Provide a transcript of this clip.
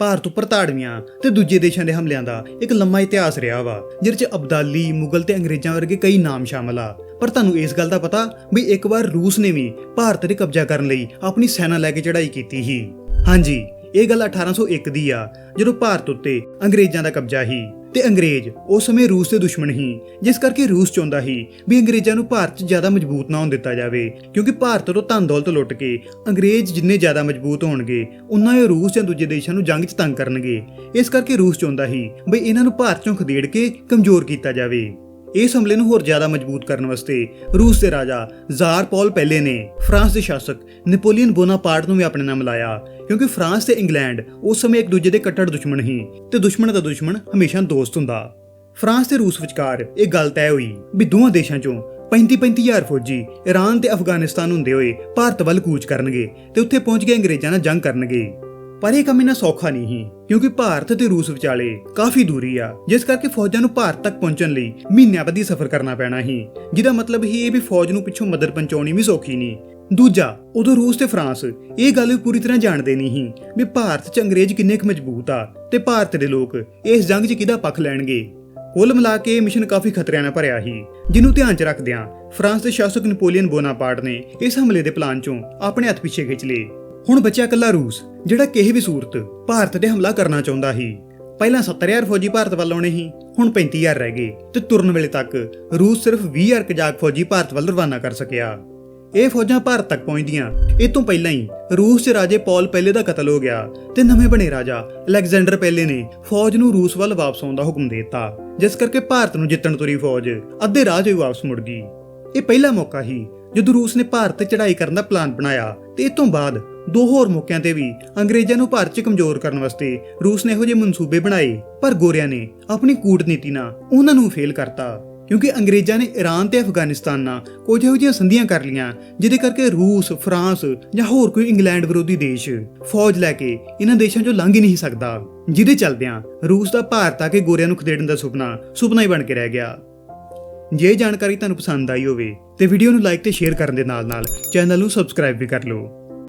ਭਾਰਤ ਉੱਪਰ ਧਾੜਵੀਆਂ ਤੇ ਦੂਜੇ ਦੇਸ਼ਾਂ ਦੇ ਹਮਲਿਆਂ ਦਾ ਇੱਕ ਲੰਮਾ ਇਤਿਹਾਸ ਰਿਹਾ ਵਾ, ਜਿਹਦੇ 'ਚ ਅਬਦਾਲੀ, ਮੁਗਲ ਤੇ ਅੰਗਰੇਜ਼ਾਂ ਵਰਗੇ ਕਈ ਨਾਮ ਸ਼ਾਮਲ ਆ। ਪਰ ਤੁਹਾਨੂੰ ਇਸ ਗੱਲ ਦਾ ਪਤਾ ਵੀ ਇੱਕ ਵਾਰ ਰੂਸ ਨੇ ਵੀ ਭਾਰਤ ਤੇ ਕਬਜ਼ਾ ਕਰਨ ਲਈ ਆਪਣੀ ਸੈਨਾ ਲੈ ਕੇ ਚੜ੍ਹਾਈ ਕੀਤੀ ਸੀ। ਹਾਂਜੀ ਇਹ ਗੱਲ 1801 ਦੀ ਆ, ਜਦੋਂ ਭਾਰਤ ਉੱਤੇ ਅੰਗਰੇਜ਼ਾਂ ਦਾ ਕਬਜ਼ਾ ਸੀ। ਤੇ ਅੰਗਰੇਜ਼ ਉਸ ਸਮੇਂ ਰੂਸ ਦੇ ਦੁਸ਼ਮਣ ਹੀ ਜਿਸ ਕਰਕੇ ਰੂਸ ਚਾਹੁੰਦਾ ਸੀ ਵੀ ਅੰਗਰੇਜ਼ਾਂ ਨੂੰ ਭਾਰਤ 'ਚ ਜ਼ਿਆਦਾ ਮਜ਼ਬੂਤ ਨਾ ਹੋਣ ਦਿੱਤਾ ਜਾਵੇ, ਕਿਉਂਕਿ ਭਾਰਤ ਤੋਂ ਧਨ ਦੌਲਤ ਲੁੱਟ ਕੇ ਅੰਗਰੇਜ਼ ਜਿੰਨੇ ਜ਼ਿਆਦਾ ਮਜ਼ਬੂਤ ਹੋਣਗੇ, ਉਨਾ ਹੀ ਰੂਸ ਜਾਂ ਦੂਜੇ ਦੇਸ਼ਾਂ ਨੂੰ ਜੰਗ 'ਚ ਤੰਗ ਕਰਨਗੇ। ਇਸ ਕਰਕੇ ਰੂਸ ਚਾਹੁੰਦਾ ਸੀ ਵੀ ਇਹਨਾਂ ਨੂੰ ਭਾਰਤ 'ਚੋਂ ਖਦੇੜ ਕੇ ਕਮਜ਼ੋਰ ਕੀਤਾ ਜਾਵੇ। ਇਸ ਹਮਲੇ ਨੂੰ ਹੋਰ ਜ਼ਿਆਦਾ ਮਜ਼ਬੂਤ ਕਰਨ ਵਾਸਤੇ ਰੂਸ ਦੇ ਰਾਜਾ ਜ਼ਾਰ ਪੌਲ ਪਹਿਲੇ ਨੇ ਫਰਾਂਸ ਦੇ ਸ਼ਾਸਕ ਨੈਪੋਲੀਅਨ ਬੋਨਾਪਾਰਟ ਨੂੰ ਵੀ ਆਪਣੇ ਨਾਲ ਮਿਲਾਇਆ ਕਿਉਂਕਿ ਫਰਾਂਸ ਤੇ ਇੰਗਲੈਂਡ ਉਸ ਸਮੇਂ ਇੱਕ ਦੂਜੇ ਦੇ ਕੱਟੜ ਦੁਸ਼ਮਣ ਸੀ ਤੇ ਦੁਸ਼ਮਣ ਦਾ ਦੁਸ਼ਮਣ ਹਮੇਸ਼ਾ ਦੋਸਤ ਹੁੰਦਾ। ਫਰਾਂਸ ਤੇ ਰੂਸ ਵਿਚਕਾਰ ਇਹ ਗੱਲ ਤੈਅ ਹੋਈ ਵੀ ਦੋਹਾਂ ਦੇਸ਼ਾਂ ਚੋਂ 35 ਹਜ਼ਾਰ ਫੌਜੀ ਈਰਾਨ ਤੇ ਅਫਗਾਨਿਸਤਾਨ ਹੁੰਦੇ ਹੋਏ ਭਾਰਤ ਵੱਲ ਕੂਚ ਕਰਨਗੇ ਤੇ ਉੱਥੇ ਪਹੁੰਚ ਕੇ ਅੰਗਰੇਜ਼ਾਂ ਨਾਲ ਜੰਗ ਕਰਨਗੇ। ਪਰ ਇਹ ਕੰਮ ਇਹਨਾਂ ਸੌਖਾ ਨਹੀਂ ਸੀ, ਕਿਉਂਕਿ ਭਾਰਤ ਤੇ ਰੂਸ ਵਿਚਾਲੇ ਕਾਫੀ ਦੂਰੀ ਆ, ਜਿਸ ਕਰਕੇ ਫੌਜਾਂ ਨੂੰ ਭਾਰਤ ਤੱਕ ਪਹੁੰਚਣ ਲਈ ਮਹੀਨਿਆਂ ਬੱਧੀ ਸਫ਼ਰ ਕਰਨਾ ਪੈਣਾ ਸੀ। ਜਿਹਦਾ ਮਤਲਬ ਹੀ ਇਹ ਵੀ ਫੌਜ ਨੂੰ ਪਿੱਛੋਂ ਮਦਦ ਪਹੁੰਚਾਉਣੀ ਵੀ ਸੌਖੀ ਨਹੀਂ। ਦੂਜਾ, ਉਦੋਂ ਰੂਸ ਤੇ ਫਰਾਂਸ ਇਹ ਗੱਲ ਵੀ ਪੂਰੀ ਤਰ੍ਹਾਂ ਜਾਣਦੇ ਨਹੀਂ ਸੀ ਵੀ ਭਾਰਤ 'ਚ ਅੰਗਰੇਜ਼ ਕਿੰਨੇ ਕੁ ਮਜ਼ਬੂਤ ਆ ਤੇ ਭਾਰਤ ਦੇ ਲੋਕ ਇਸ ਜੰਗ 'ਚ ਕਿਹਦਾ ਪੱਖ ਲੈਣਗੇ। ਕੁੱਲ ਮਿਲਾ ਕੇ ਇਹ ਮਿਸ਼ਨ ਕਾਫੀ ਖਤਰਿਆਂ ਨਾਲ ਭਰਿਆ ਸੀ, ਜਿਹਨੂੰ ਧਿਆਨ 'ਚ ਰੱਖਦਿਆਂ ਫਰਾਂਸ ਦੇ ਸ਼ਾਸਕ ਨੈਪੋਲੀਅਨ ਬੋਨਾਪਾਰਟ ਨੇ ਇਸ ਹਮਲੇ ਦੇ ਪਲਾਨ 'ਚੋਂ ਆਪਣੇ ਹੱਥ ਪਿੱਛੇ ਖਿੱਚ ਲਏ। ਹੁਣ ਬਚਿਆ ਇਕੱਲਾ ਰੂਸ, ਜਿਹੜਾ ਕਿਸੇ ਵੀ ਸੂਰਤ ਭਾਰਤ ਤੇ ਹਮਲਾ ਕਰਨਾ ਚਾਹੁੰਦਾ ਸੀ। ਪਹਿਲਾਂ 70000 ਫੌਜੀ ਭਾਰਤ ਵੱਲ ਆਉਣੇ ਸੀ, ਹੁਣ 35000 ਰਹਿ ਗਏ ਤੇ ਤੁਰਨ ਵੇਲੇ ਤੱਕ ਰੂਸ ਸਿਰਫ 20000 ਕਜਾਕ ਫੌਜੀ ਭਾਰਤ ਵੱਲ ਰਵਾਨਾ ਕਰ ਸਕਿਆ। ਇਹ ਫੌਜਾਂ ਭਾਰਤ ਤੱਕ ਪਹੁੰਚਦੀਆਂ, ਇਹ ਤੋਂ ਪਹਿਲਾਂ ਹੀ ਰੂਸ 'ਚ ਰਾਜੇ ਪੌਲ ਪਹਿਲੇ ਦਾ ਕਤਲ ਹੋ ਗਿਆ ਤੇ ਨਵੇਂ ਬਣੇ ਰਾਜਾ ਅਲੈਗਜ਼ੈਂਡਰ ਪਹਿਲੇ ਨੇ ਫੌਜ ਨੂੰ ਰੂਸ ਵੱਲ ਵਾਪਸ ਆਉਣ ਦਾ ਹੁਕਮ ਦੇ ਦਿੱਤਾ, ਜਿਸ ਕਰਕੇ ਭਾਰਤ ਨੂੰ ਜਿੱਤਣ ਤੁਰੀ ਫੌਜ ਅੱਧੇ ਰਾਹ 'ਚ ਹੀ ਵਾਪਸ ਮੁੜ ਗਈ। ਇਹ ਪਹਿਲਾ ਮੌਕਾ ਸੀ, ਜਦੋਂ ਰੂਸ ਨੇ ਭਾਰਤ ਤੇ ਚੜ੍ਹਾਈ ਕਰਨ ਦਾ ਪਲਾਨ ਬਣਾਇਆ ਤੇ ਇਸ ਤੋਂ ਬਾਅਦ ਦੋ ਹੋਰ ਮੌਕਿਆਂ ਤੇ ਵੀ ਅੰਗਰੇਜ਼ਾਂ ਨੂੰ ਭਾਰਤ 'ਚ ਕਮਜ਼ੋਰ ਕਰਨ ਵਾਸਤੇ ਰੂਸ ਨੇ ਇਹੋ ਜਿਹੇ ਮਨਸੂਬੇ ਬਣਾਏ, ਪਰ ਗੋਰਿਆਂ ਨੇ ਆਪਣੀ ਕੂਟਨੀਤੀ ਨਾਲ ਉਹਨਾਂ ਨੂੰ ਫੇਲ ਕਰਤਾ। ਕਿਉਂਕਿ ਅੰਗਰੇਜ਼ਾਂ ਨੇ ਈਰਾਨ ਤੇ ਅਫਗਾਨਿਸਤਾਨ ਨਾਲ ਕੁਝ ਇਹੋ ਜਿਹੀਆਂ ਸੰਧੀਆਂ ਕਰ ਲੀਆਂ ਜਿਹਦੇ ਕਰਕੇ ਰੂਸ, ਫਰਾਂਸ ਜਾਂ ਹੋਰ ਕੋਈ ਇੰਗਲੈਂਡ ਵਿਰੋਧੀ ਦੇਸ਼ ਫੌਜ ਲੈ ਕੇ ਇਹਨਾਂ ਦੇਸ਼ਾਂ 'ਚੋਂ ਲੰਘ ਹੀ ਨਹੀਂ ਸਕਦਾ, ਜਿਹਦੇ ਚਲਦਿਆਂ ਰੂਸ ਦਾ ਭਾਰਤ ਆ ਕੇ ਗੋਰਿਆਂ ਨੂੰ ਖਦੇੜਨ ਦਾ ਸੁਪਨਾ ਸੁਪਨਾ ਹੀ ਬਣ ਕੇ ਰਹਿ ਗਿਆ। ਜੇ ਜਾਣਕਾਰੀ ਤੁਹਾਨੂੰ ਪਸੰਦ ਆਈ ਹੋਵੇ ਤੇ ਵੀਡੀਓ ਨੂੰ ਲਾਈਕ ਤੇ ਸ਼ੇਅਰ ਕਰਨ ਦੇ ਨਾਲ ਨਾਲ ਚੈਨਲ ਨੂੰ ਸਬਸਕ੍ਰਾਈਬ ਵੀ ਕਰ ਲਓ।